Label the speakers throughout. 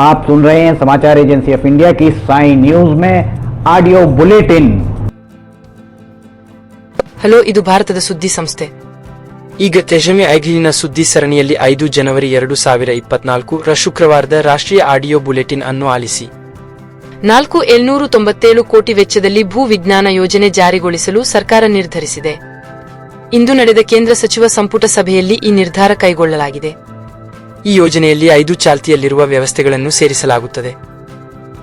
Speaker 1: आप सुन रहे हैं समाचार एजेंसी ऑफ इंडिया की साई न्यूज में ऑडियो बुलेटिन
Speaker 2: ಹಲೋ ಇದು ಭಾರತದ ಸುದ್ದಿ ಸಂಸ್ಥೆ ಈಗ ತೆಜಮೆ ಐಗಿಲಿನ ಸುದ್ದಿ ಸರಣಿಯಲ್ಲಿ ಐದು ಜನವರಿ ಎರಡು ಸಾವಿರ ಇಪ್ಪತ್ನಾಲ್ಕು ರ ಶುಕ್ರವಾರದ ರಾಷ್ಟ್ರೀಯ ಆಡಿಯೋ ಬುಲೆಟಿನ್ ಅನ್ನು ಆಲಿಸಿ ನಾಲ್ಕು ಏಳ್ನೂರು ತೊಂಬತ್ತೇಳು ಕೋಟಿ ವೆಚ್ಚದಲ್ಲಿ ಭೂ ವಿಜ್ಞಾನ ಯೋಜನೆ ಜಾರಿಗೊಳಿಸಲು ಸರ್ಕಾರ ನಿರ್ಧರಿಸಿದೆ ಇಂದು ನಡೆದ ಕೇಂದ್ರ ಸಚಿವ ಸಂಪುಟ ಸಭೆಯಲ್ಲಿ ಈ ನಿರ್ಧಾರ ಕೈಗೊಳ್ಳಲಾಗಿದೆ ಈ ಯೋಜನೆಯಲ್ಲಿ ಐದು ಚಾಲ್ತಿಯಲ್ಲಿರುವ ವ್ಯವಸ್ಥೆಗಳನ್ನು ಸೇರಿಸಲಾಗುತ್ತದೆ.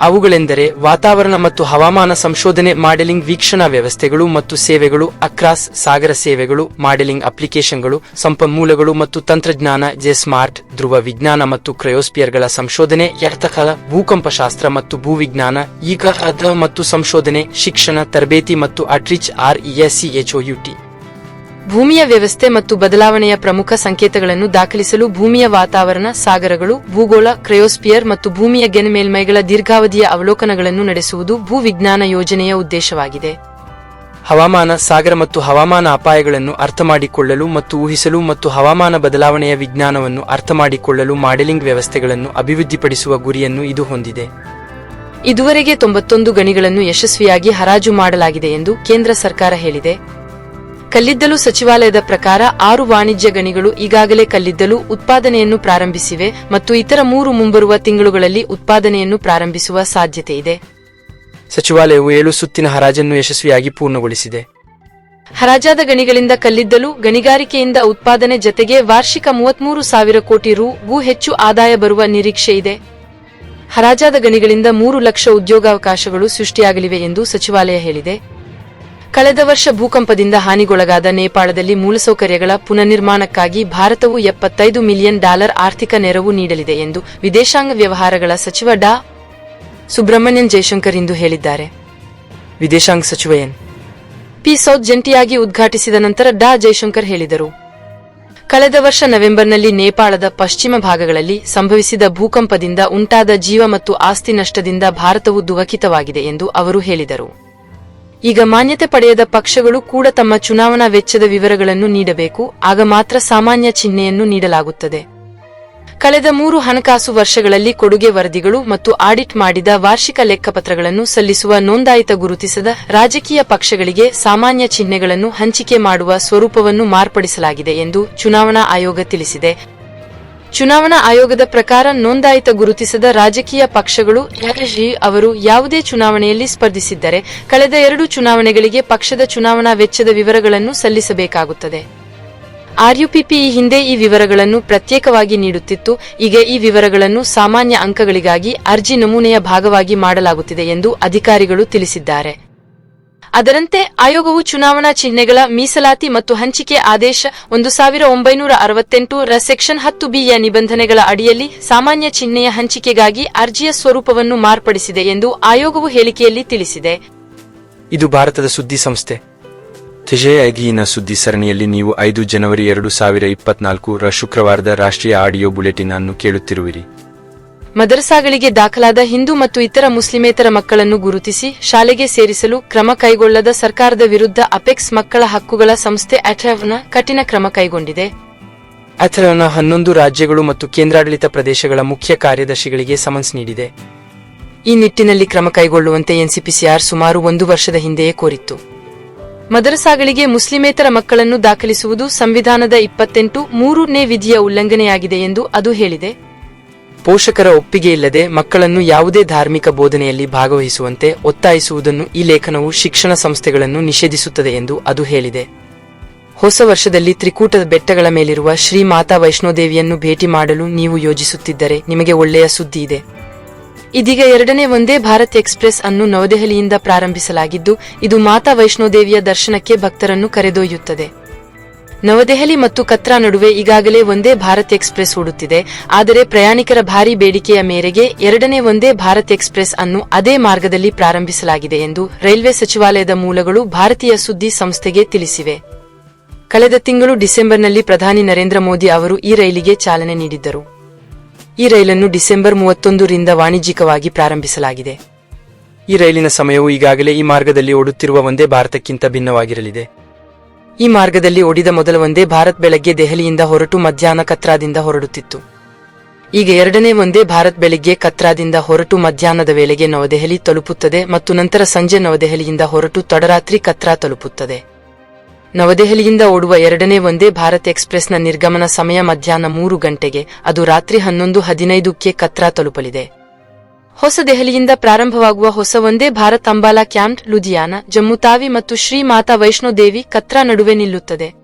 Speaker 2: ಅವುಗಳೆಂದರೆ ವಾತಾವರಣ ಮತ್ತು ಹವಾಮಾನ ಸಂಶೋಧನೆ ಮಾಡೆಲಿಂಗ್ ವೀಕ್ಷಣಾ ವ್ಯವಸ್ಥೆಗಳು ಮತ್ತು ಸೇವೆಗಳು, ಅಕ್ರಾಸ್ ಸಾಗರ ಸೇವೆಗಳು, ಮಾಡೆಲಿಂಗ್ ಅಪ್ಲಿಕೇಶನ್ಗಳು ಸಂಪನ್ಮೂಲಗಳು ಮತ್ತು ತಂತ್ರಜ್ಞಾನ, ಜೆ ಸ್ಮಾರ್ಟ್, ಧ್ರುವ ವಿಜ್ಞಾನ ಮತ್ತು ಕ್ರಯೋಸ್ಪಿಯರ್ಗಳ ಸಂಶೋಧನೆ ಎರ್ತಕಲ ಭೂಕಂಪಶಾಸ್ತ್ರ ಮತ್ತು ಭೂವಿಜ್ಞಾನ, ಈಗ ಮತ್ತು ಸಂಶೋಧನೆ, ಶಿಕ್ಷಣ, ತರಬೇತಿ ಮತ್ತು ಅಟ್ರಿಚ್ ಆರ್ ಇಎಸ್ಸಿ ಎಚ್ಒಯುಟಿ. ಭೂಮಿಯ ವ್ಯವಸ್ಥೆ ಮತ್ತು ಬದಲಾವಣೆಯ ಪ್ರಮುಖ ಸಂಕೇತಗಳನ್ನು ದಾಖಲಿಸಲು ಭೂಮಿಯ ವಾತಾವರಣ ಸಾಗರಗಳು ಭೂಗೋಳ ಕ್ರಯೋಸ್ಪಿಯರ್ ಮತ್ತು ಭೂಮಿಯ ಗೆನ್ ಮೇಲ್ಮೈಗಳ ದೀರ್ಘಾವಧಿಯ ಅವಲೋಕನಗಳನ್ನು ನಡೆಸುವುದು ಭೂವಿಜ್ಞಾನ ಯೋಜನೆಯ ಉದ್ದೇಶವಾಗಿದೆ. ಹವಾಮಾನ ಸಾಗರ ಮತ್ತು ಹವಾಮಾನ ಅಪಾಯಗಳನ್ನು ಅರ್ಥಮಾಡಿಕೊಳ್ಳಲು ಮತ್ತು ಊಹಿಸಲು ಮತ್ತು ಹವಾಮಾನ ಬದಲಾವಣೆಯ ವಿಜ್ಞಾನವನ್ನು ಅರ್ಥಮಾಡಿಕೊಳ್ಳಲು ಮಾಡೆಲಿಂಗ್ ವ್ಯವಸ್ಥೆಗಳನ್ನು ಅಭಿವೃದ್ಧಿಪಡಿಸುವ ಗುರಿಯನ್ನು ಇದು ಹೊಂದಿದೆ. ಇದುವರೆಗೆ ತೊಂಬತ್ತೊಂದು ಗಣಿಗಳನ್ನು ಯಶಸ್ವಿಯಾಗಿ ಹರಾಜು ಮಾಡಲಾಗಿದೆ ಎಂದು ಕೇಂದ್ರ ಸರ್ಕಾರ ಹೇಳಿದೆ. ಕಲ್ಲಿದ್ದಲು ಸಚಿವಾಲಯದ ಪ್ರಕಾರ ಆರು ವಾಣಿಜ್ಯ ಗಣಿಗಳು ಈಗಾಗಲೇ ಕಲ್ಲಿದ್ದಲು ಉತ್ಪಾದನೆಯನ್ನು ಪ್ರಾರಂಭಿಸಿವೆ ಮತ್ತು ಇತರ ಮೂರು ಮುಂಬರುವ ತಿಂಗಳುಗಳಲ್ಲಿ ಉತ್ಪಾದನೆಯನ್ನು ಪ್ರಾರಂಭಿಸುವ ಸಾಧ್ಯತೆ ಇದೆ. ಸಚಿವಾಲಯವು ಏಳು ಸುತ್ತಿನ ಹರಾಜನ್ನು ಯಶಸ್ವಿಯಾಗಿ ಪೂರ್ಣಗೊಳಿಸಿದೆ. ಹರಾಜಾದ ಗಣಿಗಳಿಂದ ಕಲ್ಲಿದ್ದಲು ಗಣಿಗಾರಿಕೆಯಿಂದ ಉತ್ಪಾದನೆ ಜತೆಗೆ ವಾರ್ಷಿಕ ಮೂವತ್ಮೂರು ಸಾವಿರ ಕೋಟಿ ರೂಗೂ ಹೆಚ್ಚು ಆದಾಯ ಬರುವ ನಿರೀಕ್ಷೆ ಇದೆ. ಹರಾಜಾದ ಗಣಿಗಳಿಂದ ಮೂರು ಲಕ್ಷ ಉದ್ಯೋಗಾವಕಾಶಗಳು ಸೃಷ್ಟಿಯಾಗಲಿವೆ ಎಂದು ಸಚಿವಾಲಯ ಹೇಳಿದೆ. ಕಳೆದ ವರ್ಷ ಭೂಕಂಪದಿಂದ ಹಾನಿಗೊಳಗಾದ ನೇಪಾಳದಲ್ಲಿ ಮೂಲಸೌಕರ್ಯಗಳ ಪುನರ್ನಿರ್ಮಾಣಕ್ಕಾಗಿ ಭಾರತವು ಎಪ್ಪತ್ತೈದು ಮಿಲಿಯನ್ ಡಾಲರ್ ಆರ್ಥಿಕ ನೆರವು ನೀಡಲಿದೆ ಎಂದು ವಿದೇಶಾಂಗ ವ್ಯವಹಾರಗಳ ಸಚಿವ ಡಾ. ಸುಬ್ರಹ್ಮಣ್ಯನ್ ಜೈಶಂಕರ್ ಇಂದು ಹೇಳಿದ್ದಾರೆ. ವಿದೇಶಾಂಗ ಸಚಿವ ಎನ್. ಪಿ. ಸೌತ್ ಜಂಟಿಯಾಗಿ ಉದ್ಘಾಟಿಸಿದ ನಂತರ ಡಾ. ಜೈಶಂಕರ್ ಹೇಳಿದರು. ಕಳೆದ ವರ್ಷ ನವೆಂಬರ್ನಲ್ಲಿ ನೇಪಾಳದ ಪಶ್ಚಿಮ ಭಾಗಗಳಲ್ಲಿ ಸಂಭವಿಸಿದ ಭೂಕಂಪದಿಂದ ಉಂಟಾದ ಜೀವ ಮತ್ತು ಆಸ್ತಿ ನಷ್ಟದಿಂದ ಭಾರತವು ದುಃಖಿತವಾಗಿದೆ ಎಂದು ಅವರು ಹೇಳಿದರು. ಈಗ ಮಾನ್ಯತೆ ಪಡೆಯದ ಪಕ್ಷಗಳು ಕೂಡ ತಮ್ಮ ಚುನಾವಣಾ ವೆಚ್ಚದ ವಿವರಗಳನ್ನು ನೀಡಬೇಕು, ಆಗ ಮಾತ್ರ ಸಾಮಾನ್ಯ ಚಿಹ್ನೆಯನ್ನು ನೀಡಲಾಗುತ್ತದೆ. ಕಳೆದ ಮೂರು ಹಣಕಾಸು ವರ್ಷಗಳಲ್ಲಿ ಕೊಡುಗೆ ವರದಿಗಳು ಮತ್ತು ಆಡಿಟ್ ಮಾಡಿದ ವಾರ್ಷಿಕ ಲೆಕ್ಕಪತ್ರಗಳನ್ನು ಸಲ್ಲಿಸುವ ನೋಂದಾಯಿತ ಗುರುತಿಸದ ರಾಜಕೀಯ ಪಕ್ಷಗಳಿಗೆ ಸಾಮಾನ್ಯ ಚಿಹ್ನೆಗಳನ್ನು ಹಂಚಿಕೆ ಮಾಡುವ ಸ್ವರೂಪವನ್ನು ಮಾರ್ಪಡಿಸಲಾಗಿದೆ ಎಂದು ಚುನಾವಣಾ ಆಯೋಗ ತಿಳಿಸಿದೆ. ಚುನಾವಣಾ ಆಯೋಗದ ಪ್ರಕಾರ ನೋಂದಾಯಿತ ಗುರುತಿಸದ ರಾಜಕೀಯ ಪಕ್ಷಗಳು ಯಾರಜಿ ಅವರು ಯಾವುದೇ ಚುನಾವಣೆಯಲ್ಲಿ ಸ್ಪರ್ಧಿಸಿದ್ದರೆ ಕಳೆದ ಎರಡು ಚುನಾವಣೆಗಳಿಗೆ ಪಕ್ಷದ ಚುನಾವಣಾ ವೆಚ್ಚದ ವಿವರಗಳನ್ನು ಸಲ್ಲಿಸಬೇಕಾಗುತ್ತದೆ. ಆರ್ಯುಪಿಪಿ ಈ ಹಿಂದೆ ಈ ವಿವರಗಳನ್ನು ಪ್ರತ್ಯೇಕವಾಗಿ ನೀಡುತ್ತಿತ್ತು. ಈಗ ಈ ವಿವರಗಳನ್ನು ಸಾಮಾನ್ಯ ಅಂಕಗಳಿಗಾಗಿ ಅರ್ಜಿ ನಮೂನೆಯ ಭಾಗವಾಗಿ ಮಾಡಲಾಗುತ್ತಿದೆ ಎಂದು ಅಧಿಕಾರಿಗಳು ತಿಳಿಸಿದ್ದಾರೆ. ಅದರಂತೆ ಆಯೋಗವು ಚುನಾವಣಾ ಚಿಹ್ನೆಗಳ ಮೀಸಲಾತಿ ಮತ್ತು ಹಂಚಿಕೆ ಆದೇಶ ಒಂದು ಸಾವಿರ ಒಂಬೈನೂರ ಅರವತ್ತೆಂಟು ರ ಸೆಕ್ಷನ್ ಹತ್ತು ಬಿಯ ನಿಬಂಧನೆಗಳ ಅಡಿಯಲ್ಲಿ ಸಾಮಾನ್ಯ ಚಿಹ್ನೆಯ ಹಂಚಿಕೆಗಾಗಿ ಅರ್ಜಿಯ ಸ್ವರೂಪವನ್ನು ಮಾರ್ಪಡಿಸಿದೆ ಎಂದು ಆಯೋಗವು ಹೇಳಿಕೆಯಲ್ಲಿ ತಿಳಿಸಿದೆ. ಇದು ಭಾರತದ ಸುದ್ದಿ ಸಂಸ್ಥೆ.
Speaker 3: ತಿಜೆಯಾಗಿನ ಸುದ್ದಿ ಸರಣಿಯಲ್ಲಿ ನೀವು ಐದು ಜನವರಿ ಎರಡು ಸಾವಿರ ಇಪ್ಪತ್ನಾಲ್ಕು ರ ಶುಕ್ರವಾರದ ರಾಷ್ಟ್ರೀಯ ಆಡಿಯೋ ಬುಲೆಟಿನ್ ಅನ್ನು ಕೇಳುತ್ತಿರುವಿರಿ.
Speaker 2: ಮದರಸಾಗಳಿಗೆ ದಾಖಲಾದ ಹಿಂದೂ ಮತ್ತು ಇತರ ಮುಸ್ಲಿಮೇತರ ಮಕ್ಕಳನ್ನು ಗುರುತಿಸಿ ಶಾಲೆಗೆ ಸೇರಿಸಲು ಕ್ರಮ ಕೈಗೊಳ್ಳದ ಸರ್ಕಾರದ ವಿರುದ್ಧ ಅಪೆಕ್ಸ್ ಮಕ್ಕಳ ಹಕ್ಕುಗಳ ಸಂಸ್ಥೆ ಅಟ್ರಾವ್ನ ಕಠಿಣ ಕ್ರಮ ಕೈಗೊಂಡಿದೆ. ಅಥರ್ವನ ಹನ್ನೊಂದು ರಾಜ್ಯಗಳು ಮತ್ತು ಕೇಂದ್ರಾಡಳಿತ ಪ್ರದೇಶಗಳ ಮುಖ್ಯ ಕಾರ್ಯದರ್ಶಿಗಳಿಗೆ ಸಮನ್ಸ್ ನೀಡಿದೆ. ಈ ನಿಟ್ಟಿನಲ್ಲಿ ಕ್ರಮ ಕೈಗೊಳ್ಳುವಂತೆ ಎನ್ಸಿಪಿಸಿಆರ್ ಸುಮಾರು ಒಂದು ವರ್ಷದ ಹಿಂದೆಯೇ ಕೋರಿತ್ತು. ಮದರಸಾಗಳಿಗೆ ಮುಸ್ಲಿಮೇತರ ಮಕ್ಕಳನ್ನು ದಾಖಲಿಸುವುದು ಸಂವಿಧಾನದ ಇಪ್ಪತ್ತೆಂಟು ಮೂರನೇ ವಿಧಿಯ ಉಲ್ಲಂಘನೆಯಾಗಿದೆ ಎಂದು ಅದು ಹೇಳಿದೆ. ಪೋಷಕರ ಒಪ್ಪಿಗೆ ಇಲ್ಲದೆ ಮಕ್ಕಳನ್ನು ಯಾವುದೇ ಧಾರ್ಮಿಕ ಬೋಧನೆಯಲ್ಲಿ ಭಾಗವಹಿಸುವಂತೆ ಒತ್ತಾಯಿಸುವುದನ್ನು ಈ ಲೇಖನವು ಶಿಕ್ಷಣ ಸಂಸ್ಥೆಗಳನ್ನು ನಿಷೇಧಿಸುತ್ತದೆ ಎಂದು ಅದು ಹೇಳಿದೆ. ಹೊಸ ವರ್ಷದಲ್ಲಿ ತ್ರಿಕೂಟದ ಬೆಟ್ಟಗಳ ಮೇಲಿರುವ ಶ್ರೀ ಮಾತಾ ವೈಷ್ಣೋದೇವಿಯನ್ನು ಭೇಟಿ ಮಾಡಲು ನೀವು ಯೋಜಿಸುತ್ತಿದ್ದರೆ ನಿಮಗೆ ಒಳ್ಳೆಯ ಸುದ್ದಿ ಇದೆ. ಇದೀಗ ಎರಡನೇ ಒಂದೇ ಭಾರತ್ ಎಕ್ಸ್ಪ್ರೆಸ್ ಅನ್ನು ನವದೆಹಲಿಯಿಂದ ಪ್ರಾರಂಭಿಸಲಾಗಿದ್ದು, ಇದು ಮಾತಾ ವೈಷ್ಣೋದೇವಿಯ ದರ್ಶನಕ್ಕೆ ಭಕ್ತರನ್ನು ಕರೆದೊಯ್ಯುತ್ತದೆ. ನವದೆಹಲಿ ಮತ್ತು ಕತ್ರಾ ನಡುವೆ ಈಗಾಗಲೇ ಒಂದೇ ಭಾರತ್ ಎಕ್ಸ್ಪ್ರೆಸ್ ಓಡುತ್ತಿದೆ. ಆದರೆ ಪ್ರಯಾಣಿಕರ ಭಾರಿ ಬೇಡಿಕೆಯ ಮೇರೆಗೆ ಎರಡನೇ ಒಂದೇ ಭಾರತ್ ಎಕ್ಸ್ಪ್ರೆಸ್ ಅನ್ನು ಅದೇ ಮಾರ್ಗದಲ್ಲಿ ಪ್ರಾರಂಭಿಸಲಾಗಿದೆ ಎಂದು ರೈಲ್ವೆ ಸಚಿವಾಲಯದ ಮೂಲಗಳು ಭಾರತೀಯ ಸುದ್ದಿ ಸಂಸ್ಥೆಗೆ ತಿಳಿಸಿವೆ. ಕಳೆದ ತಿಂಗಳು ಡಿಸೆಂಬರ್ನಲ್ಲಿ ಪ್ರಧಾನಿ ನರೇಂದ್ರ ಮೋದಿ ಅವರು ಈ ರೈಲಿಗೆ ಚಾಲನೆ ನೀಡಿದ್ದರು. ಈ ರೈಲನ್ನು ಡಿಸೆಂಬರ್ ಮೂವತ್ತೊಂದರಿಂದ ವಾಣಿಜ್ಯಿಕವಾಗಿ ಪ್ರಾರಂಭಿಸಲಾಗಿದೆ. ಈ ರೈಲಿನ ಸಮಯವು ಈಗಾಗಲೇ ಈ ಮಾರ್ಗದಲ್ಲಿ ಓಡುತ್ತಿರುವ ಒಂದೇ ಭಾರತಕ್ಕಿಂತ ಭಿನ್ನವಾಗಿರಲಿದೆ. ಈ ಮಾರ್ಗದಲ್ಲಿ ಓಡಿದ ಮೊದಲ ಒಂದೇ ಭಾರತ್ ಬೆಳಗ್ಗೆ ದೆಹಲಿಯಿಂದ ಹೊರಟು ಮಧ್ಯಾಹ್ನ ಕತ್ರಾದಿಂದ ಹೊರಡುತ್ತಿತ್ತು. ಈಗ ಎರಡನೇ ಒಂದೇ ಭಾರತ್ ಬೆಳಗ್ಗೆ ಕತ್ರಾದಿಂದ ಹೊರಟು ಮಧ್ಯಾಹ್ನದ ವೇಳೆಗೆ ನವದೆಹಲಿ ತಲುಪುತ್ತದೆ ಮತ್ತು ನಂತರ ಸಂಜೆ ನವದೆಹಲಿಯಿಂದ ಹೊರಟು ತಡರಾತ್ರಿ ಕತ್ರಾ ತಲುಪುತ್ತದೆ. ನವದೆಹಲಿಯಿಂದ ಓಡುವ ಎರಡನೇ ಒಂದೇ ಭಾರತ್ ಎಕ್ಸ್ಪ್ರೆಸ್ನ ನಿರ್ಗಮನ ಸಮಯ ಮಧ್ಯಾಹ್ನ ಮೂರು ಗಂಟೆಗೆ, ಅದು ರಾತ್ರಿ ಹನ್ನೊಂದು ಹದಿನೈದಕ್ಕೆ ಕತ್ರಾ ತಲುಪಲಿದೆ. ಹೊಸ ದೆಹಲಿಯಿಂದ ಪ್ರಾರಂಭವಾಗುವ ಹೊಸ ಒಂದೇ ಭಾರತ್ ಅಂಬಾಲಾ ಕ್ಯಾಂಪ್ ಲುಧಿಯಾನ ಜಮ್ಮುತಾವಿ ಮತ್ತು ಶ್ರೀ ಮಾತಾ ವೈಷ್ಣೋದೇವಿ ಕತ್ರಾ ನಡುವೆ ನಿಲ್ಲುತ್ತದೆ.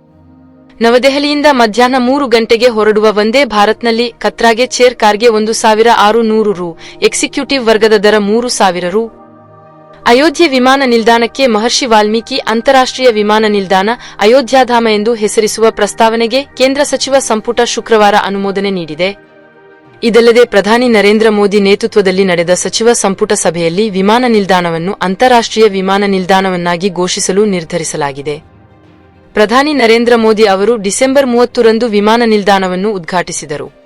Speaker 2: ನವದೆಹಲಿಯಿಂದ ಮಧ್ಯಾಹ್ನ ಮೂರು ಗಂಟೆಗೆ ಹೊರಡುವ ವಂದೇ ಭಾರತ್ನಲ್ಲಿ ಕತ್ರಾಗೆ ಚೇರ್ ಕಾರ್ಗೆ ಒಂದು ಸಾವಿರ ಆರು ನೂರು ರು, ಎಕ್ಸಿಕ್ಯೂಟಿವ್ ವರ್ಗದ ದರ ಮೂರು ಸಾವಿರ ರು. ಅಯೋಧ್ಯೆ ವಿಮಾನ ನಿಲ್ದಾಣಕ್ಕೆ ಮಹರ್ಷಿ ವಾಲ್ಮೀಕಿ ಅಂತಾರಾಷ್ಟ್ರೀಯ ವಿಮಾನ ನಿಲ್ದಾಣ ಅಯೋಧ್ಯಾಧಾಮ ಎಂದು ಹೆಸರಿಸುವ ಪ್ರಸ್ತಾವನೆಗೆ ಕೇಂದ್ರ ಸಚಿವ ಸಂಪುಟ ಶುಕ್ರವಾರ ಅನುಮೋದನೆ ನೀಡಿದೆ. ಇದಲ್ಲದೆ ಪ್ರಧಾನಿ ನರೇಂದ್ರ ಮೋದಿ ನೇತೃತ್ವದಲ್ಲಿ ನಡೆದ ಸಚಿವ ಸಂಪುಟ ಸಭೆಯಲ್ಲಿ ವಿಮಾನ ನಿಲ್ದಾಣವನ್ನು ಅಂತಾರಾಷ್ಟ್ರೀಯ ವಿಮಾನ ನಿಲ್ದಾಣವನ್ನಾಗಿ ಘೋಷಿಸಲು ನಿರ್ಧರಿಸಲಾಗಿದೆ. ಪ್ರಧಾನಿ ನರೇಂದ್ರ ಮೋದಿ ಅವರು ಡಿಸೆಂಬರ್ ಮೂವತ್ತರಂದು ವಿಮಾನ ನಿಲ್ದಾಣವನ್ನು ಉದ್ಘಾಟಿಸಿದರು.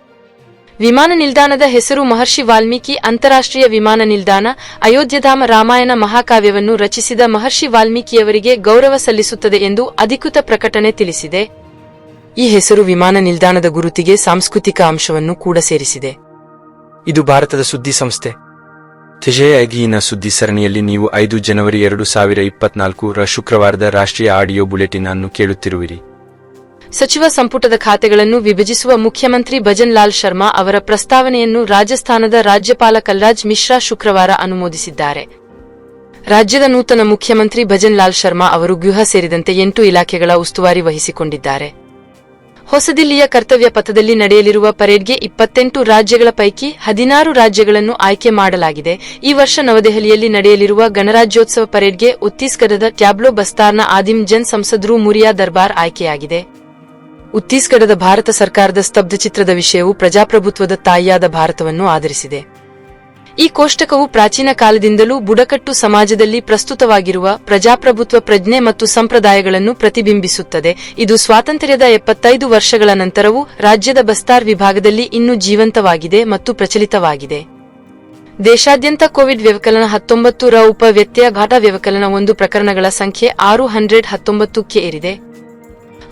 Speaker 2: ವಿಮಾನ ನಿಲ್ದಾಣದ ಹೆಸರು ಮಹರ್ಷಿ ವಾಲ್ಮೀಕಿ ಅಂತಾರಾಷ್ಟ್ರೀಯ ವಿಮಾನ ನಿಲ್ದಾಣ, ಅಯೋಧ್ಯಧಾಮ ರಾಮಾಯಣ ಮಹಾಕಾವ್ಯವನ್ನು ರಚಿಸಿದ ಮಹರ್ಷಿ ವಾಲ್ಮೀಕಿಯವರಿಗೆ ಗೌರವ ಸಲ್ಲಿಸುತ್ತದೆ ಎಂದು ಅಧಿಕೃತ ಪ್ರಕಟಣೆ ತಿಳಿಸಿದೆ. ಈ ಹೆಸರು ವಿಮಾನ ನಿಲ್ದಾಣದ ಗುರುತಿಗೆ ಸಾಂಸ್ಕೃತಿಕ ಅಂಶವನ್ನು ಕೂಡ ಸೇರಿಸಿದೆ.
Speaker 3: ಇದು ಭಾರತದ ಸುದ್ದಿ ಸಂಸ್ಥೆ. ತಿಜಯಾಗಿನ ಸುದ್ದಿ ಸರಣಿಯಲ್ಲಿ ನೀವು ಐದು ಜನವರಿ ಎರಡು ಸಾವಿರ ಇಪ್ಪತ್ನಾಲ್ಕು ರ ಶುಕ್ರವಾರದ ರಾಷ್ಟ್ರೀಯ ಆಡಿಯೋ ಬುಲೆಟಿನ್ ಅನ್ನು ಕೇಳುತ್ತಿರುವಿರಿ.
Speaker 2: ಸಚಿವ ಸಂಪುಟದ ಖಾತೆಗಳನ್ನು ವಿಭಜಿಸುವ ಮುಖ್ಯಮಂತ್ರಿ ಭಜನ್ ಲಾಲ್ ಶರ್ಮಾ ಅವರ ಪ್ರಸ್ತಾವನೆಯನ್ನು ರಾಜಸ್ಥಾನದ ರಾಜ್ಯಪಾಲ ಕಲ್ರಾಜ್ ಮಿಶ್ರಾ ಶುಕ್ರವಾರ ಅನುಮೋದಿಸಿದ್ದಾರೆ. ರಾಜ್ಯದ ನೂತನ ಮುಖ್ಯಮಂತ್ರಿ ಭಜನ್ ಲಾಲ್ ಶರ್ಮಾ ಅವರು ಗೃಹ ಸೇರಿದಂತೆ ಎಂಟು ಇಲಾಖೆಗಳ ಉಸ್ತುವಾರಿ ವಹಿಸಿಕೊಂಡಿದ್ದಾರೆ. ಹೊಸದಿಲ್ಲಿಯ ಕರ್ತವ್ಯ ಪಥದಲ್ಲಿ ನಡೆಯಲಿರುವ ಪರೇಡ್ಗೆ ಇಪ್ಪತ್ತೆಂಟು ರಾಜ್ಯಗಳ ಪೈಕಿ ಹದಿನಾರು ರಾಜ್ಯಗಳನ್ನು ಆಯ್ಕೆ ಮಾಡಲಾಗಿದೆ. ಈ ವರ್ಷ ನವದೆಹಲಿಯಲ್ಲಿ ನಡೆಯಲಿರುವ ಗಣರಾಜ್ಯೋತ್ಸವ ಪರೇಡ್ಗೆ ಉತ್ತೀಸ್ಗಢದ ಟ್ಯಾಬ್ಲೋ ಬಸ್ತಾರ್ನ ಆದಿಮ್ ಜನ್ ಸಂಸದರು ಮುರಿಯಾ ದರ್ಬಾರ್ ಆಯ್ಕೆಯಾಗಿದೆ. ಉತ್ತೀಸ್ಗಢದ ಭಾರತ ಸರ್ಕಾರದ ಸ್ತಬ್ಧ ಚಿತ್ರದ ವಿಷಯವು ಪ್ರಜಾಪ್ರಭುತ್ವದ ತಾಯಿಯಾದ ಭಾರತವನ್ನು ಆಧರಿಸಿದೆ. ಈ ಕೋಷ್ಟಕವು ಪ್ರಾಚೀನ ಕಾಲದಿಂದಲೂ ಬುಡಕಟ್ಟು ಸಮಾಜದಲ್ಲಿ ಪ್ರಸ್ತುತವಾಗಿರುವ ಪ್ರಜಾಪ್ರಭುತ್ವ ಪ್ರಜ್ಞೆ ಮತ್ತು ಸಂಪ್ರದಾಯಗಳನ್ನು ಪ್ರತಿಬಿಂಬಿಸುತ್ತದೆ. ಇದು ಸ್ವಾತಂತ್ರ್ಯದ ಎಪ್ಪತ್ತೈದು ವರ್ಷಗಳ ನಂತರವೂ ರಾಜ್ಯದ ಬಸ್ತಾರ್ ವಿಭಾಗದಲ್ಲಿ ಇನ್ನೂ ಜೀವಂತವಾಗಿದೆ ಮತ್ತು ಪ್ರಚಲಿತವಾಗಿದೆ. ದೇಶಾದ್ಯಂತ ಕೋವಿಡ್ ವ್ಯವಕಲನ ಹತ್ತೊಂಬತ್ತು ರ ಉಪ ವ್ಯತ್ಯಯ ಘಾಟ ವ್ಯವಕಲನ ಒಂದು ಪ್ರಕರಣಗಳ ಸಂಖ್ಯೆ ಆರು ಹಂಡ್ರೆಡ್ ಹತ್ತೊಂಬತ್ತಕ್ಕೆ ಏರಿದೆ.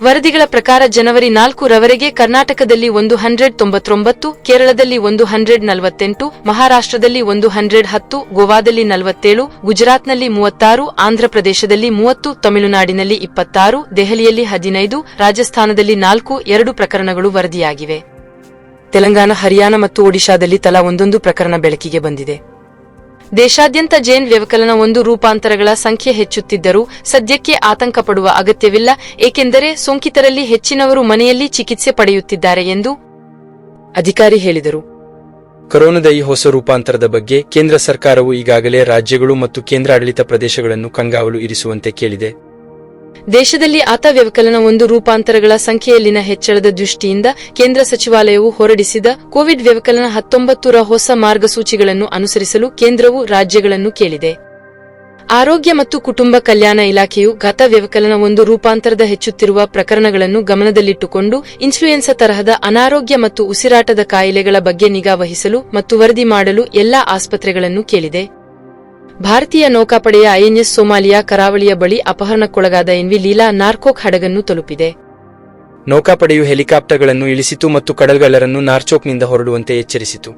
Speaker 2: ವರದಿಗಳ ಪ್ರಕಾರ ಜನವರಿ ನಾಲ್ಕರವರೆಗೆ ಕರ್ನಾಟಕದಲ್ಲಿ ಒಂದು ಹಂಡ್ರೆಡ್ ತೊಂಬತ್ತೊಂಬತ್ತು, ಕೇರಳದಲ್ಲಿ ಒಂದು ಹಂಡ್ರೆಡ್ ನಲವತ್ತೆಂಟು, ಮಹಾರಾಷ್ಟ್ರದಲ್ಲಿ ಒಂದು ಹಂಡ್ರೆಡ್ ಹತ್ತು, ಗೋವಾದಲ್ಲಿ ನಲವತ್ತೇಳು, ಗುಜರಾತ್ನಲ್ಲಿ ಮೂವತ್ತಾರು, ಆಂಧ್ರಪ್ರದೇಶದಲ್ಲಿ ಮೂವತ್ತು, ತಮಿಳುನಾಡಿನಲ್ಲಿ ಇಪ್ಪತ್ತಾರು, ದೆಹಲಿಯಲ್ಲಿ ಹದಿನೈದು, ರಾಜಸ್ಥಾನದಲ್ಲಿ ನಾಲ್ಕು, ಎರಡು ಪ್ರಕರಣಗಳು ವರದಿಯಾಗಿವೆ. ತೆಲಂಗಾಣ, ಹರಿಯಾಣ ಮತ್ತು ಒಡಿಶಾದಲ್ಲಿ ತಲಾ ಒಂದೊಂದು ಪ್ರಕರಣ ಬೆಳಕಿಗೆ ಬಂದಿದೆ. ದೇಶಾದ್ಯಂತ ಜೇನ್ ವ್ಯವಕಲನ ಒಂದು ರೂಪಾಂತರಗಳ ಸಂಖ್ಯೆ ಹೆಚ್ಚುತ್ತಿದ್ದರೂ ಸದ್ಯಕ್ಕೆ ಆತಂಕ ಪಡುವ ಅಗತ್ಯವಿಲ್ಲ, ಏಕೆಂದರೆ ಸೋಂಕಿತರಲ್ಲಿ ಹೆಚ್ಚಿನವರು ಮನೆಯಲ್ಲಿ ಚಿಕಿತ್ಸೆ ಪಡೆಯುತ್ತಿದ್ದಾರೆ ಎಂದು ಅಧಿಕಾರಿ ಹೇಳಿದರು.
Speaker 3: ಕೊರೋನಾದ ಈ ಹೊಸ ರೂಪಾಂತರದ ಬಗ್ಗೆ ಕೇಂದ್ರ ಸರ್ಕಾರವು ಈಗಾಗಲೇ ರಾಜ್ಯಗಳು ಮತ್ತು ಕೇಂದ್ರಾಡಳಿತ ಪ್ರದೇಶಗಳನ್ನು ಕಂಗಾವಲು ಇರಿಸುವಂತೆ ಕೇಳಿದೆ.
Speaker 2: ದೇಶದಲ್ಲಿ ಆತ ವ್ಯವಕಲನ ಒಂದು ರೂಪಾಂತರಗಳ ಸಂಖ್ಯೆಯಲ್ಲಿನ ಹೆಚ್ಚಳದ ದೃಷ್ಟಿಯಿಂದ ಕೇಂದ್ರ ಸಚಿವಾಲಯವು ಹೊರಡಿಸಿದ ಕೋವಿಡ್ ವ್ಯವಕಲನ ಹತ್ತೊಂಬತ್ತರ ಹೊಸ ಮಾರ್ಗಸೂಚಿಗಳನ್ನು ಅನುಸರಿಸಲು ಕೇಂದ್ರವು ರಾಜ್ಯಗಳನ್ನು ಕೇಳಿದೆ. ಆರೋಗ್ಯ ಮತ್ತು ಕುಟುಂಬ ಕಲ್ಯಾಣ ಇಲಾಖೆಯು ಗತ ವ್ಯವಕಲನ ಒಂದು ರೂಪಾಂತರದ ಹೆಚ್ಚುತ್ತಿರುವ ಪ್ರಕರಣಗಳನ್ನು ಗಮನದಲ್ಲಿಟ್ಟುಕೊಂಡು ಇನ್ಫ್ಲೂಯೆನ್ಸಾ ತರಹದ ಅನಾರೋಗ್ಯ ಮತ್ತು ಉಸಿರಾಟದ ಕಾಯಿಲೆಗಳ ಬಗ್ಗೆ ನಿಗಾ ವಹಿಸಲು ಮತ್ತು ವರದಿ ಮಾಡಲು ಎಲ್ಲಾ ಆಸ್ಪತ್ರೆಗಳನ್ನು ಕೇಳಿದೆ. ಭಾರತೀಯ ನೌಕಾಪಡೆಯ ಐಎನ್ಎಸ್ ಸೋಮಾಲಿಯಾ ಕರಾವಳಿಯ ಬಳಿ ಅಪಹರಣಕ್ಕೊಳಗಾದ ಎನ್ವಿ ಲೀಲಾ ನಾರ್ಕೋಕ್ ಹಡಗನ್ನು ತಲುಪಿದೆ.
Speaker 3: ನೌಕಾಪಡೆಯು ಹೆಲಿಕಾಪ್ಟರ್ಗಳನ್ನು ಇಳಿಸಿತು ಮತ್ತು ಕಡಲ್ಗಳ್ಳರನ್ನು ನಾರ್ಚೋಕ್ನಿಂದ ಹೊರಡುವಂತೆ ಎಚ್ಚರಿಸಿತು.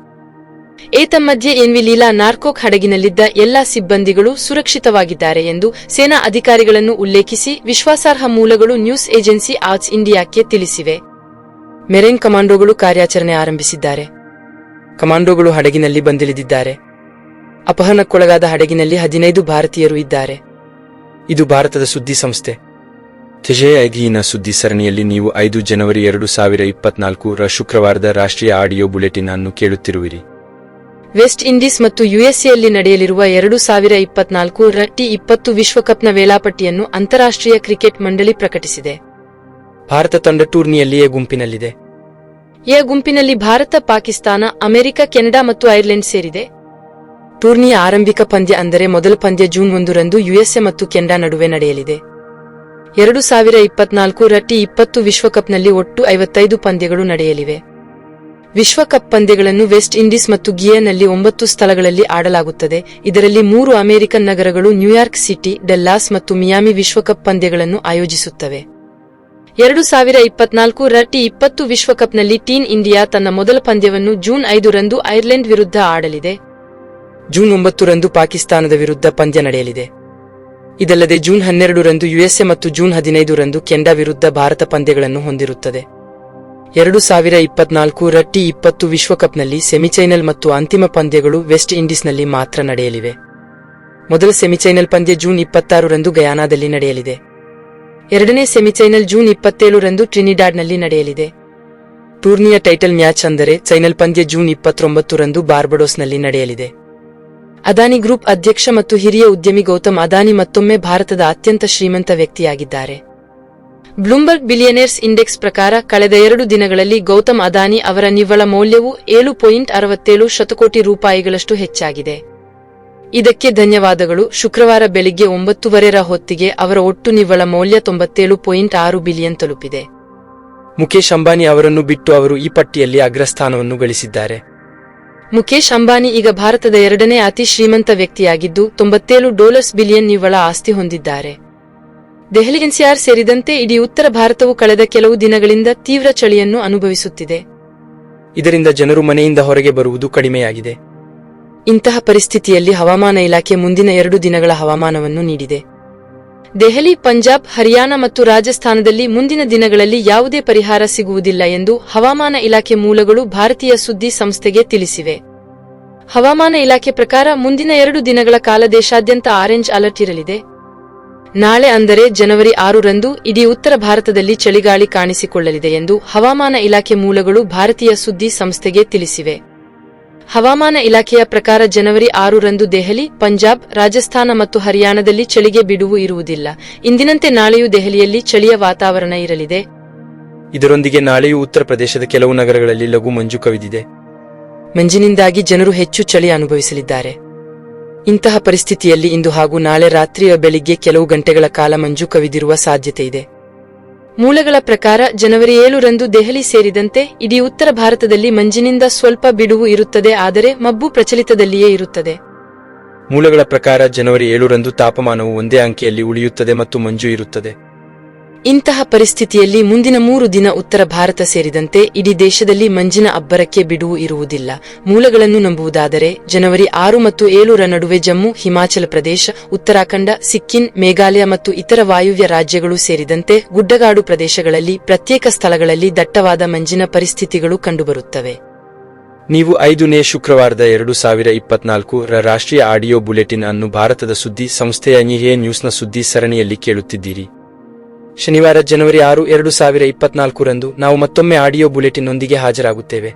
Speaker 2: ಏತನ್ಮಧ್ಯೆ ಎನ್ವಿ ಲೀಲಾ ನಾರ್ಕೋಕ್ ಹಡಗಿನಲ್ಲಿದ್ದ ಎಲ್ಲಾ ಸಿಬ್ಬಂದಿಗಳು ಸುರಕ್ಷಿತವಾಗಿದ್ದಾರೆ ಎಂದು ಸೇನಾ ಅಧಿಕಾರಿಗಳನ್ನು ಉಲ್ಲೇಖಿಸಿ ವಿಶ್ವಾಸಾರ್ಹ ಮೂಲಗಳು ನ್ಯೂಸ್ ಏಜೆನ್ಸಿ ಆರ್ಟ್ಸ್ ಇಂಡಿಯಾಕ್ಕೆ ತಿಳಿಸಿವೆ. ಮೆರೈನ್ ಕಮಾಂಡೋಗಳು ಕಾರ್ಯಾಚರಣೆ ಆರಂಭಿಸಿದ್ದಾರೆ. ಕಮಾಂಡೋಗಳು ಹಡಗಿನಲ್ಲಿ ಬಂದಿಳಿದಿದ್ದಾರೆ. ಅಪಹರಣಕ್ಕೊಳಗಾದ ಹಡಗಿನಲ್ಲಿ ಹದಿನೈದು ಭಾರತೀಯರು ಇದ್ದಾರೆ.
Speaker 3: ಇದು ಭಾರತದ ಸುದ್ದಿ ಸಂಸ್ಥೆ. ತೆಜೆಯಾಗಿನ ಸುದ್ದಿ ಸರಣಿಯಲ್ಲಿ ನೀವು ಐದು ಜನವರಿ ಎರಡು ಸಾವಿರ ಇಪ್ಪತ್ನಾಲ್ಕು ರ ಶುಕ್ರವಾರದ ರಾಷ್ಟ್ರೀಯ ಆಡಿಯೋ ಬುಲೆಟಿನ್ ಅನ್ನು ಕೇಳುತ್ತಿರುವಿರಿ.
Speaker 2: ವೆಸ್ಟ್ ಇಂಡೀಸ್ ಮತ್ತು ಯುಎಸ್ಎಯಲ್ಲಿ ನಡೆಯಲಿರುವ ಎರಡು ಸಾವಿರ ಇಪ್ಪತ್ನಾಲ್ಕು ರ ಟಿ ಇಪ್ಪತ್ತು ವಿಶ್ವಕಪ್ನ ವೇಳಾಪಟ್ಟಿಯನ್ನು ಅಂತಾರಾಷ್ಟ್ರೀಯ ಕ್ರಿಕೆಟ್ ಮಂಡಳಿ ಪ್ರಕಟಿಸಿದೆ.
Speaker 3: ಭಾರತ ತಂಡ ಟೂರ್ನಿಯಲ್ಲಿ ಎ ಗುಂಪಿನಲ್ಲಿದೆ.
Speaker 2: ಎ ಗುಂಪಿನಲ್ಲಿ ಭಾರತ ಪಾಕಿಸ್ತಾನ ಅಮೆರಿಕ ಕೆನಡಾ ಮತ್ತು ಐರ್ಲೆಂಡ್ ಸೇರಿದೆ. ಟೂರ್ನಿಯ ಆರಂಭಿಕ ಪಂದ್ಯ ಅಂದರೆ ಮೊದಲ ಪಂದ್ಯ ಜೂನ್ ಒಂದರಂದು ಯುಎಸ್ಎ ಮತ್ತು ಕೆನಡಾ ನಡುವೆ ನಡೆಯಲಿದೆ. ಎರಡು ಸಾವಿರ ಇಪ್ಪತ್ನಾಲ್ಕು ರ ಟಿ ಇಪ್ಪತ್ತು ವಿಶ್ವಕಪ್ನಲ್ಲಿ ಒಟ್ಟು ಐವತ್ತೈದು ಪಂದ್ಯಗಳು ನಡೆಯಲಿವೆ. ವಿಶ್ವಕಪ್ ಪಂದ್ಯಗಳನ್ನು ವೆಸ್ಟ್ ಇಂಡೀಸ್ ಮತ್ತು ಗಿಯನ್ನಲ್ಲಿ ಒಂಬತ್ತು ಸ್ಥಳಗಳಲ್ಲಿ ಆಡಲಾಗುತ್ತದೆ. ಇದರಲ್ಲಿ ಮೂರು ಅಮೆರಿಕನ್ ನಗರಗಳು ನ್ಯೂಯಾರ್ಕ್ ಸಿಟಿ, ಡೆಲ್ಲಾಸ್ ಮತ್ತು ಮಿಯಾಮಿ ವಿಶ್ವಕಪ್ ಪಂದ್ಯಗಳನ್ನು ಆಯೋಜಿಸುತ್ತವೆ. ಎರಡು ಸಾವಿರ ಇಪ್ಪತ್ನಾಲ್ಕು ರ ಟಿ ಇಪ್ಪತ್ತು ವಿಶ್ವಕಪ್ನಲ್ಲಿ ಟೀನ್ ಇಂಡಿಯಾ ತನ್ನ ಮೊದಲ ಪಂದ್ಯವನ್ನು ಜೂನ್ ಐದರಂದು ಐರ್ಲೆಂಡ್ ವಿರುದ್ಧ ಆಡಲಿದೆ. ಜೂನ್ ಒಂಬತ್ತರಂದು ಪಾಕಿಸ್ತಾನದ ವಿರುದ್ಧ ಪಂದ್ಯ ನಡೆಯಲಿದೆ. ಇದಲ್ಲದೆ ಜೂನ್ ಹನ್ನೆರಡರಂದು ಯುಎಸ್ಎ ಮತ್ತು ಜೂನ್ ಹದಿನೈದರಂದು ಕೆಂಡಾ ವಿರುದ್ಧ ಭಾರತ ಪಂದ್ಯಗಳನ್ನು ಹೊಂದಿರುತ್ತದೆ. ಎರಡು ಸಾವಿರ ಇಪ್ಪತ್ನಾಲ್ಕು ರ ಟಿ ಇಪ್ಪತ್ತು ವಿಶ್ವಕಪ್ನಲ್ಲಿ ಸೆಮಿಫೈನಲ್ ಮತ್ತು ಅಂತಿಮ ಪಂದ್ಯಗಳು ವೆಸ್ಟ್ ಇಂಡೀಸ್ನಲ್ಲಿ ಮಾತ್ರ ನಡೆಯಲಿವೆ. ಮೊದಲ ಸೆಮಿಫೈನಲ್ ಪಂದ್ಯ ಜೂನ್ ಇಪ್ಪತ್ತಾರರಂದು ಗಯಾನಾದಲ್ಲಿ ನಡೆಯಲಿದೆ. ಎರಡನೇ ಸೆಮಿಫೈನಲ್ ಜೂನ್ ಇಪ್ಪತ್ತೇಳರಂದು ಟ್ರಿನಿಡಾಡ್ನಲ್ಲಿ ನಡೆಯಲಿದೆ. ಟೂರ್ನಿಯ ಟೈಟಲ್ ಮ್ಯಾಚ್ ಅಂದರೆ ಫೈನಲ್ ಪಂದ್ಯ ಜೂನ್ ಇಪ್ಪತ್ತೊಂಬತ್ತರಂದು ಬಾರ್ಬಡೋಸ್ನಲ್ಲಿ ನಡೆಯಲಿದೆ. ಅದಾನಿ ಗ್ರೂಪ್ ಅಧ್ಯಕ್ಷ ಮತ್ತು ಹಿರಿಯ ಉದ್ಯಮಿ ಗೌತಮ್ ಅದಾನಿ ಮತ್ತೊಮ್ಮೆ ಭಾರತದ ಅತ್ಯಂತ ಶ್ರೀಮಂತ ವ್ಯಕ್ತಿಯಾಗಿದ್ದಾರೆ. ಬ್ಲೂಂಬರ್ಗ್ ಬಿಲಿಯನೇರ್ಸ್ ಇಂಡೆಕ್ಸ್ ಪ್ರಕಾರ ಕಳೆದ ಎರಡು ದಿನಗಳಲ್ಲಿ ಗೌತಮ್ ಅದಾನಿ ಅವರ ನಿವ್ವಳ ಮೌಲ್ಯವು ಏಳು ಪಾಯಿಂಟ್ ಅರವತ್ತೇಳು ಶತಕೋಟಿ ರೂಪಾಯಿಗಳಷ್ಟು ಹೆಚ್ಚಾಗಿದೆ. ಇದಕ್ಕೆ ಧನ್ಯವಾದಗಳು. ಶುಕ್ರವಾರ ಬೆಳಿಗ್ಗೆ ಒಂಬತ್ತುವರೆರ ಹೊತ್ತಿಗೆ ಅವರ ಒಟ್ಟು ನಿವ್ವಳ ಮೌಲ್ಯ ತೊಂಬತ್ತೇಳು ಪಾಯಿಂಟ್ ಆರು ಬಿಲಿಯನ್ ತಲುಪಿದೆ.
Speaker 3: ಮುಖೇಶ್ ಅಂಬಾನಿ ಅವರನ್ನು ಬಿಟ್ಟು ಅವರು ಈ ಪಟ್ಟಿಯಲ್ಲಿ ಅಗ್ರಸ್ಥಾನವನ್ನು ಗಳಿಸಿದ್ದಾರೆ.
Speaker 2: ಮುಖೇಶ್ ಅಂಬಾನಿ ಈಗ ಭಾರತದ ಎರಡನೇ ಅತಿ ಶ್ರೀಮಂತ ವ್ಯಕ್ತಿಯಾಗಿದ್ದು ತೊಂಬತ್ತೇಳು ಡಾಲರ್ಸ್ ಬಿಲಿಯನ್ ನಿವ್ವಳ ಆಸ್ತಿ ಹೊಂದಿದ್ದಾರೆ. ದೆಹಲಿ ಎನ್ಸಿಆರ್ ಸೇರಿದಂತೆ ಇಡೀ ಉತ್ತರ ಭಾರತವು ಕಳೆದ ಕೆಲವು ದಿನಗಳಿಂದ ತೀವ್ರ ಚಳಿಯನ್ನು ಅನುಭವಿಸುತ್ತಿದೆ.
Speaker 3: ಇದರಿಂದ ಜನರು ಮನೆಯಿಂದ ಹೊರಗೆ ಬರುವುದು ಕಡಿಮೆಯಾಗಿದೆ.
Speaker 2: ಇಂತಹ ಪರಿಸ್ಥಿತಿಯಲ್ಲಿ ಹವಾಮಾನ ಇಲಾಖೆ ಮುಂದಿನ ಎರಡು ದಿನಗಳ ಹವಾಮಾನವನ್ನು ನೀಡಿದೆ. ದೆಹಲಿ, ಪಂಜಾಬ್, ಹರಿಯಾಣ ಮತ್ತು ರಾಜಸ್ಥಾನದಲ್ಲಿ ಮುಂದಿನ ದಿನಗಳಲ್ಲಿ ಯಾವುದೇ ಪರಿಹಾರ ಸಿಗುವುದಿಲ್ಲ ಎಂದು ಹವಾಮಾನ ಇಲಾಖೆ ಮೂಲಗಳು ಭಾರತೀಯ ಸುದ್ದಿ ಸಂಸ್ಥೆಗೆ ತಿಳಿಸಿವೆ. ಹವಾಮಾನ ಇಲಾಖೆ ಪ್ರಕಾರ ಮುಂದಿನ ಎರಡು ದಿನಗಳ ಕಾಲ ದೇಶಾದ್ಯಂತ ಆರೆಂಜ್ ಅಲರ್ಟ್ ಇರಲಿದೆ. ನಾಳೆ ಅಂದರೆ ಜನವರಿ ಆರರಂದು ಇಡೀ ಉತ್ತರ ಭಾರತದಲ್ಲಿ ಚಳಿಗಾಳಿ ಕಾಣಿಸಿಕೊಳ್ಳಲಿದೆ ಎಂದು ಹವಾಮಾನ ಇಲಾಖೆ ಮೂಲಗಳು ಭಾರತೀಯ ಸುದ್ದಿ ಸಂಸ್ಥೆಗೆ ತಿಳಿಸಿವೆ. ಹವಾಮಾನ ಇಲಾಖೆಯ ಪ್ರಕಾರ ಜನವರಿ ಆರರಂದು ದೆಹಲಿ ಪಂಜಾಬ್ ರಾಜಸ್ಥಾನ ಮತ್ತು ಹರಿಯಾಣದಲ್ಲಿ ಚಳಿಗೆ ಬಿಡುವು ಇರುವುದಿಲ್ಲ. ಇಂದಿನಂತೆ ನಾಳೆಯೂ ದೆಹಲಿಯಲ್ಲಿ ಚಳಿಯ ವಾತಾವರಣ ಇರಲಿದೆ.
Speaker 3: ಇದರೊಂದಿಗೆ ನಾಳೆಯೂ ಉತ್ತರ ಪ್ರದೇಶದ ಕೆಲವು ನಗರಗಳಲ್ಲಿ ಲಘು ಮಂಜು ಕವಿದಿದೆ.
Speaker 2: ಮಂಜಿನಿಂದಾಗಿ ಜನರು ಹೆಚ್ಚು ಚಳಿ ಅನುಭವಿಸಲಿದ್ದಾರೆ. ಇಂತಹ ಪರಿಸ್ಥಿತಿಯಲ್ಲಿ ಇಂದು ಹಾಗೂ ನಾಳೆ ರಾತ್ರಿಯ ಬೆಳಿಗ್ಗೆ ಕೆಲವು ಗಂಟೆಗಳ ಕಾಲ ಮಂಜು ಕವಿದಿರುವ ಸಾಧ್ಯತೆ ಇದೆ. ಮೂಲಗಳ ಪ್ರಕಾರ ಜನವರಿ ಏಳರಂದು ದೆಹಲಿ ಸೇರಿದಂತೆ ಇಡೀ ಉತ್ತರ ಭಾರತದಲ್ಲಿ ಮಂಜಿನಿಂದ ಸ್ವಲ್ಪ ಬಿಡುವು ಇರುತ್ತದೆ, ಆದರೆ ಮಬ್ಬು ಪ್ರಚಲಿತದಲ್ಲಿಯೇ ಇರುತ್ತದೆ.
Speaker 3: ಮೂಲಗಳ ಪ್ರಕಾರ ಜನವರಿ ಏಳರಂದು ತಾಪಮಾನವು ಒಂದೇ ಅಂಕಿಯಲ್ಲಿ ಉಳಿಯುತ್ತದೆ ಮತ್ತು ಮಂಜು ಇರುತ್ತದೆ.
Speaker 2: ಇಂತಹ ಪರಿಸ್ಥಿತಿಯಲ್ಲಿ ಮುಂದಿನ ಮೂರು ದಿನ ಉತ್ತರ ಭಾರತ ಸೇರಿದಂತೆ ಇಡೀ ದೇಶದಲ್ಲಿ ಮಂಜಿನ ಅಬ್ಬರಕ್ಕೆ ಬಿಡುವು ಇರುವುದಿಲ್ಲ. ಮೂಲಗಳನ್ನು ನಂಬುವುದಾದರೆ ಜನವರಿ ಆರು ಮತ್ತು ಏಳರ ನಡುವೆ ಜಮ್ಮು, ಹಿಮಾಚಲ ಪ್ರದೇಶ, ಉತ್ತರಾಖಂಡ, ಸಿಕ್ಕಿಂ, ಮೇಘಾಲಯ ಮತ್ತು ಇತರ ವಾಯುವ್ಯ ರಾಜ್ಯಗಳು ಸೇರಿದಂತೆ ಗುಡ್ಡಗಾಡು ಪ್ರದೇಶಗಳಲ್ಲಿ ಪ್ರತ್ಯೇಕ ಸ್ಥಳಗಳಲ್ಲಿ ದಟ್ಟವಾದ ಮಂಜಿನ ಪರಿಸ್ಥಿತಿಗಳು ಕಂಡುಬರುತ್ತವೆ.
Speaker 3: ನೀವು ಐದನೇ ಶುಕ್ರವಾರದ ಎರಡು ಸಾವಿರ ಇಪ್ಪತ್ನಾಲ್ಕು ರ ರಾಷ್ಟ್ರೀಯ ಆಡಿಯೋ ಬುಲೆಟಿನ್ ಅನ್ನು ಭಾರತದ ಸುದ್ದಿ ಸಂಸ್ಥೆಯ ನಿಹೇ ನ್ಯೂಸ್ನ ಸುದ್ದಿ ಸರಣಿಯಲ್ಲಿ ಕೇಳುತ್ತಿದ್ದೀರಿ. ಶನಿವಾರ ಜನವರಿ ಆರು ಎರಡು ಸಾವಿರ ಇಪ್ಪತ್ನಾಲ್ಕರಂದು ನಾವು ಮತ್ತೊಮ್ಮೆ ಆಡಿಯೋ ಬುಲೆಟಿನ್ನೊಂದಿಗೆ ಹಾಜರಾಗುತ್ತೇವೆ.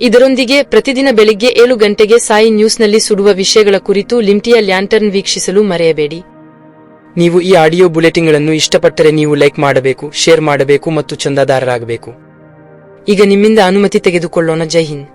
Speaker 2: ಇದರೊಂದಿಗೆ ಪ್ರತಿದಿನ ಬೆಳಿಗ್ಗೆ ಏಳು ಗಂಟೆಗೆ ಸಾಯಿ ನ್ಯೂಸ್ನಲ್ಲಿ ಸುಡುವ ವಿಷಯಗಳ ಕುರಿತು ಲಿಮ್ಟಿಯ ಲ್ಯಾಂಟರ್ನ್ ವೀಕ್ಷಿಸಲು ಮರೆಯಬೇಡಿ.
Speaker 3: ನೀವು ಈ ಆಡಿಯೋ ಬುಲೆಟಿನ್ಗಳನ್ನು ಇಷ್ಟಪಟ್ಟರೆ ನೀವು ಲೈಕ್ ಮಾಡಬೇಕು ಶೇರ್ ಮಾಡಬೇಕು ಮತ್ತು ಚಂದಾದಾರರಾಗಬೇಕು.
Speaker 2: ಈಗ ನಿಮ್ಮಿಂದ ಅನುಮತಿ ತೆಗೆದುಕೊಳ್ಳೋಣ. ಜೈ ಹಿಂದ್.